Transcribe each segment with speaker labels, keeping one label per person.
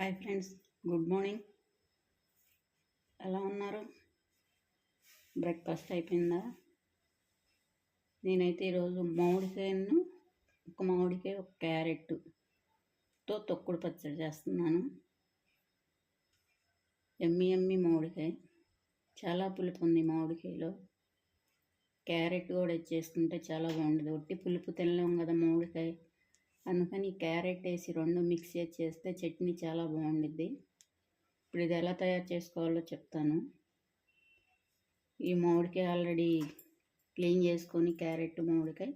Speaker 1: Hi friends good morning. ఎలా ఉన్నారు? Breakfast అయిపోయిందా? నేనైతే ఈరోజు మామిడికాయను ఒక మామిడికాయ ఒక క్యారెట్తో తొక్కుడు పచ్చడి చేస్తున్నాను. ఎమ్మి ఎమ్మి మామిడికాయ. చాలా పులుపు ఉంది మామిడికాయలో. క్యారెట్ కూడా చేసుకుంటే చాలా బాగుంటుంది. ఒట్టి పులుపు తినలేము కదా మామిడికాయ. అందుకని క్యారెట్ వేసి రెండు మిక్స్ చేస్తే చట్నీ చాలా బాగుండిద్ది. ఇప్పుడు ఇది ఎలా తయారు చేసుకోవాలో చెప్తాను. ఈ మామిడికాయ ఆల్రెడీ క్లీన్ చేసుకొని క్యారెట్ మామిడికాయ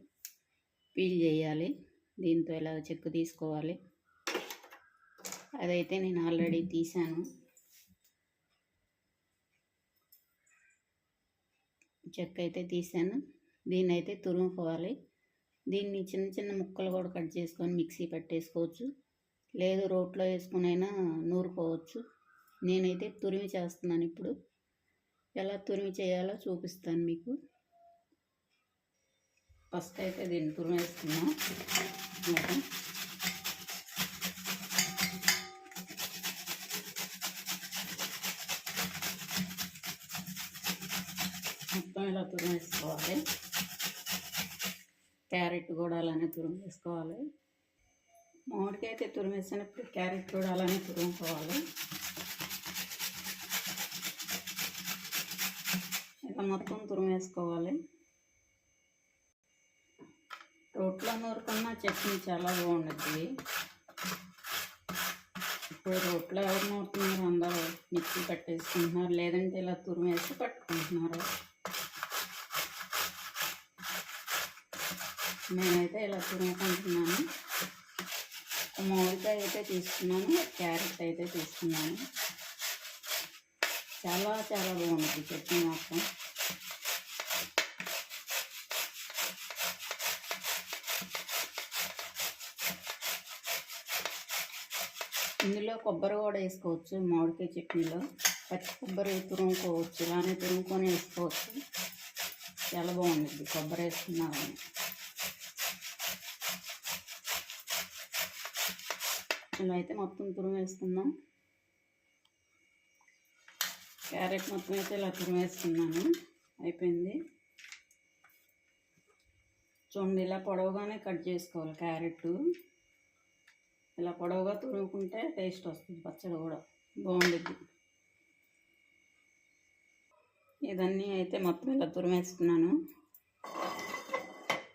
Speaker 1: పీల్ చేయాలి. దీంతో ఇలా చెక్కు తీసుకోవాలి. అదైతే నేను ఆల్రెడీ తీసాను. చెక్క అయితే తీసాను. దీన్ని అయితే తురుముకోవాలి. దీన్ని చిన్న చిన్న ముక్కలు కూడా కట్ చేసుకొని మిక్సీ పట్టేసుకోవచ్చు. లేదు రోట్లో వేసుకునైనా నూరుకోవచ్చు. నేనైతే తురిమి చేస్తున్నాను ఇప్పుడు. ఎలా తురిమి చేయాలో చూపిస్తాను మీకు. ఫస్ట్ అయితే దీన్ని తురిమేస్తున్నాం మొత్తం మొత్తం ఇలా తురిమేసుకోవాలి. క్యారెట్ కూడా అలానే తురుమేసుకోవాలి మామిడికాయ అయితే తురిమేసినప్పుడు క్యారెట్ కూడా అలానే తురుముకోవాలి. ఇలా మొత్తం తురిమేసుకోవాలి. రోట్లో నూరుకున్న చట్నీ చాలా బాగుంటుంది ఇప్పుడు రోట్లో ఎవరు నూరుతున్నారు అందరూ మిక్సీ పట్టేసుకుంటున్నారు లేదంటే ఇలా తురిమేసి పట్టుకుంటున్నారు. నేనైతే ఇలా తురుముకుంటున్నాను మామిడికాయ అయితే తీసుకున్నాను క్యారెట్ అయితే తీసుకున్నాను. చాలా చాలా బాగుంది చట్నీ మాత్రం. ఇందులో కొబ్బరి కూడా వేసుకోవచ్చు మామిడికాయ చట్నీలో. పచ్చి కొబ్బరి తురుముకోవచ్చు ఇలానే తురుముకొని వేసుకోవచ్చు. చాలా బాగుంటుంది కొబ్బరి వేసుకున్నారని మేమైతే అయితే మొత్తం తురిమేసుకుందాం. క్యారెట్ మొత్తం అయితే ఇలా తురిమేసుకున్నాను. అయిపోయింది. చూడండి ఇలా పొడవుగానే కట్ చేసుకోవాలి క్యారెట్. ఇలా పొడవుగా తురుముకుంటే టేస్ట్ వస్తుంది పచ్చడి కూడా బాగుంటుంది ఇదన్నీ అయితే మొత్తం ఇలా తురిమేసుకున్నాను.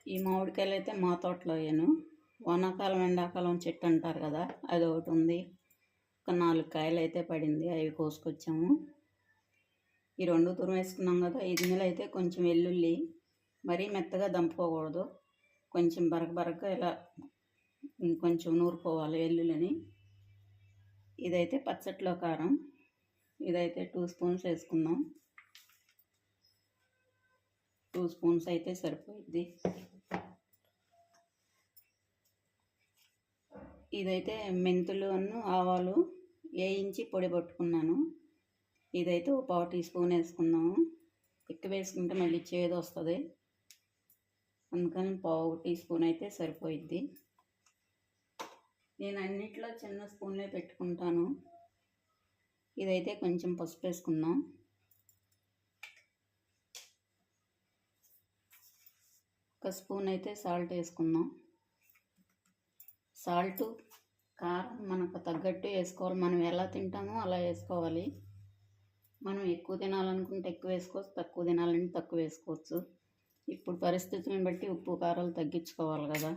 Speaker 1: ఈ మామిడికాయలు అయితే మా తోటలో అయ్యాను వానాకాలం ఎండాకాలం చెట్టు అంటారు కదా అది ఒకటి ఉంది. ఒక నాలుగు కాయలు అయితే పడింది అవి కోసుకొచ్చాము. ఈ రెండు తురిమేసుకున్నాం కదా ఇందులో అయితే కొంచెం వెల్లుల్లి మరీ మెత్తగా దంపుకోకూడదు. కొంచెం బరక బరక ఇలా కొంచెం నూరుకోవాలి వెల్లుల్లిని. ఇదైతే పచ్చట్లో కారం ఇదైతే టూ స్పూన్స్ వేసుకుందాం. టూ స్పూన్స్ అయితే సరిపోయిద్ది. ఇదైతే మెంతులు అన్ను ఆవాలు వేయించి పొడి పట్టుకున్నాను. ఇదైతే ఒక పావు టీ స్పూన్ వేసుకుందాము. ఎక్కువ వేసుకుంటే మళ్ళీ చేదు వస్తుంది. అందుకని పావు టీ స్పూన్ అయితే సరిపోయిద్ది. నేను అన్నిట్లో చిన్న స్పూన్లే పెట్టుకుంటాను. ఇదైతే కొంచెం పసుపు వేసుకుందాం. ఒక స్పూన్ అయితే సాల్ట్ వేసుకుందాం. సాల్ట్ కారం మనకు తగ్గట్టు వేసుకోవాలి. మనం ఎలా తింటామో అలా వేసుకోవాలి. మనం ఎక్కువ తినాలనుకుంటే ఎక్కువ వేసుకోవచ్చు తక్కువ తినాలంటే తక్కువ వేసుకోవచ్చు. ఇప్పుడు పరిస్థితిని బట్టి ఉప్పు కారాలు తగ్గించుకోవాలి కదా.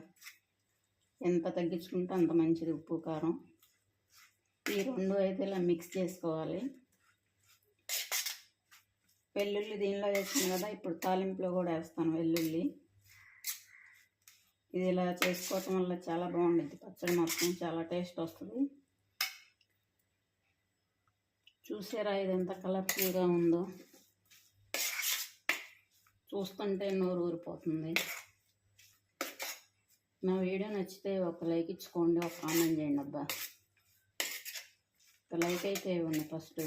Speaker 1: ఎంత తగ్గించుకుంటే అంత మంచిది ఉప్పు కారం. ఈ రెండు అయితే ఇలా మిక్స్ చేసుకోవాలి. వెల్లుల్లి దీనిలో వేసాను కదా ఇప్పుడు తాలింపులో కూడా వేస్తాను వెల్లుల్లి. ఇది ఇలా చేసుకోవటం వల్ల చాలా బాగుంటుంది పచ్చడి మొత్తం చాలా టేస్ట్ వస్తుంది. చూసారా ఇది ఎంత కలర్ఫుల్గా ఉందో? చూస్తుంటే నోరు ఊరిపోతుంది. నా వీడియో నచ్చితే ఒక లైక్ ఇచ్చుకోండి ఒక కామెంట్ చేయండి అబ్బా. ఒక లైక్ అయితే ఇవ్వండి ఫస్ట్.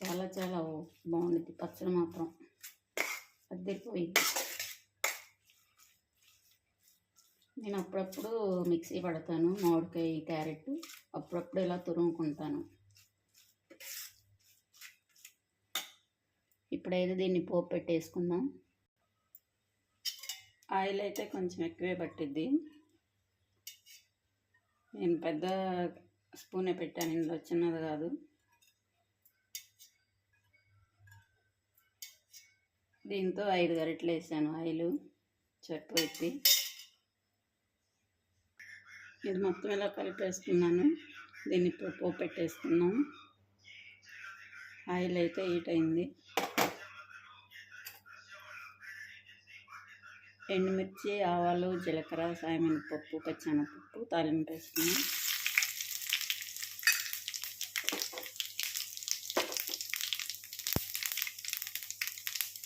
Speaker 1: చాలా చాలా బాగుంటుంది పచ్చడి మాత్రం. అద్దరిపోయింది. నేను అప్పుడప్పుడు మిక్సీ పడతాను మామిడికాయ క్యారెట్ అప్పుడప్పుడు ఇలా తురుముకుంటాను. ఇప్పుడైతే దీన్ని పోపు పెట్టేసుకుందాం. ఆయిల్ అయితే కొంచెం ఎక్కువే పట్టిద్ది. నేను పెద్ద స్పూనే పెట్టాను ఇందులో చిన్నది కాదు. దీంతో ఐదు గరిటెలు వేసాను ఆయిల్ సరిపోయింది ఇది మొత్తం ఇలా కలిపేసుకున్నాను. దీన్ని ఇప్పుడు పోపు పెట్టేసుకున్నాం ఆయిల్ అయితే హీట్ అయింది. ఎండుమిర్చి ఆవాలు జీలకర్ర సాయమినపప్పు పచ్చెనపప్పు తాలింపు వేసుకున్నాం.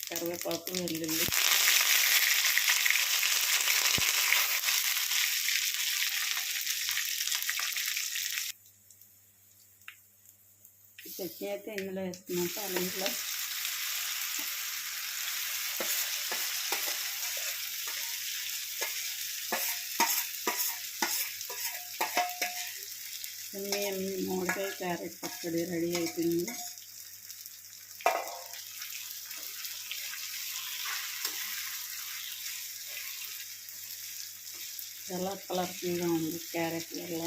Speaker 1: కరివేపాకు వెల్లుల్లి చట్నీ అయితే ఇందులో వేస్తున్నాం తాలింపులో అన్నీ అన్ని మామిడికాయ క్యారెట్ పచ్చడి రెడీ అయిపోయింది చాలా కలర్ఫుల్గా ఉంది క్యారెట్ వల్ల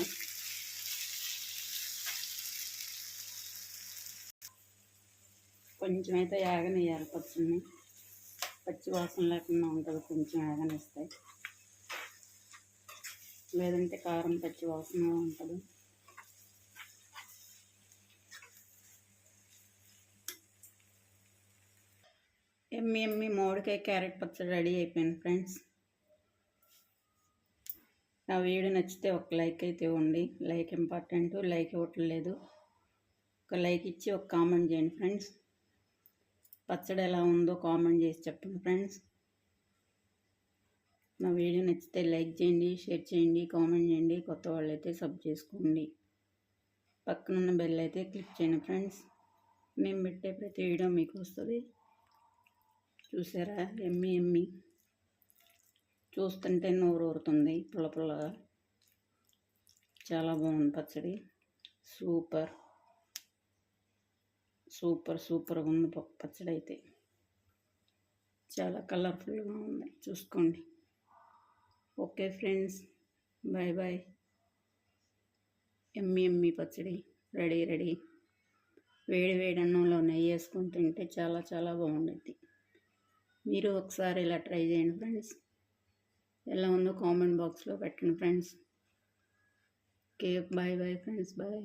Speaker 1: కొంచెం అయితే యాగనియాలి పచ్చిని పచ్చి వాసన లేకుండా ఉంటుంది కొంచెం యాగనిస్తాయి లేదంటే కారం పచ్చి వాసన ఉంటుంది. ఎమ్మి ఎమ్మి మామిడికాయ క్యారెట్ పచ్చడి రెడీ అయిపోయింది ఫ్రెండ్స్. నా వీడియో నచ్చితే ఒక లైక్ అయితే ఇవ్వండి. లైక్ ఇంపార్టెంట్ లైక్ ఇవ్వట్లేదు. ఒక లైక్ ఇచ్చి ఒక కామెంట్ చేయండి ఫ్రెండ్స్. పచ్చడి ఎలా ఉందో కామెంట్ చేసి చెప్పండి ఫ్రెండ్స్. నా వీడియో నచ్చితే లైక్ చేయండి షేర్ చేయండి కామెంట్ చేయండి కొత్త వాళ్ళైతే సబ్ చేసుకోండి. పక్కనున్న బెల్ అయితే క్లిక్ చేయండి ఫ్రెండ్స్. మేము పెట్టే ప్రతి వీడియో మీకు వస్తుంది. చూసారా? ఎమ్మి ఎమ్మి. చూస్తుంటే నోరు ఊరుతుంది పుల్ల పుల్లగా. చాలా బాగుంది పచ్చడి. సూపర్. సూపర్ సూపర్గా ఉంది పచ్చడి అయితే చాలా కలర్ఫుల్గా ఉంది. చూసుకోండి. Okay friends. Bye bye. ఎమ్మి ఎమ్మి పచ్చడి. Ready ready. వేడి వేడి అన్నంలో నెయ్యి వేసుకొని తింటే చాలా చాలా బాగుంటుంది మీరు ఒకసారి ఇలా ట్రై చేయండి ఫ్రెండ్స్. ఎలా ఉందో కామెంట్ బాక్స్లో పెట్టండి friends. Okay bye bye friends. Bye.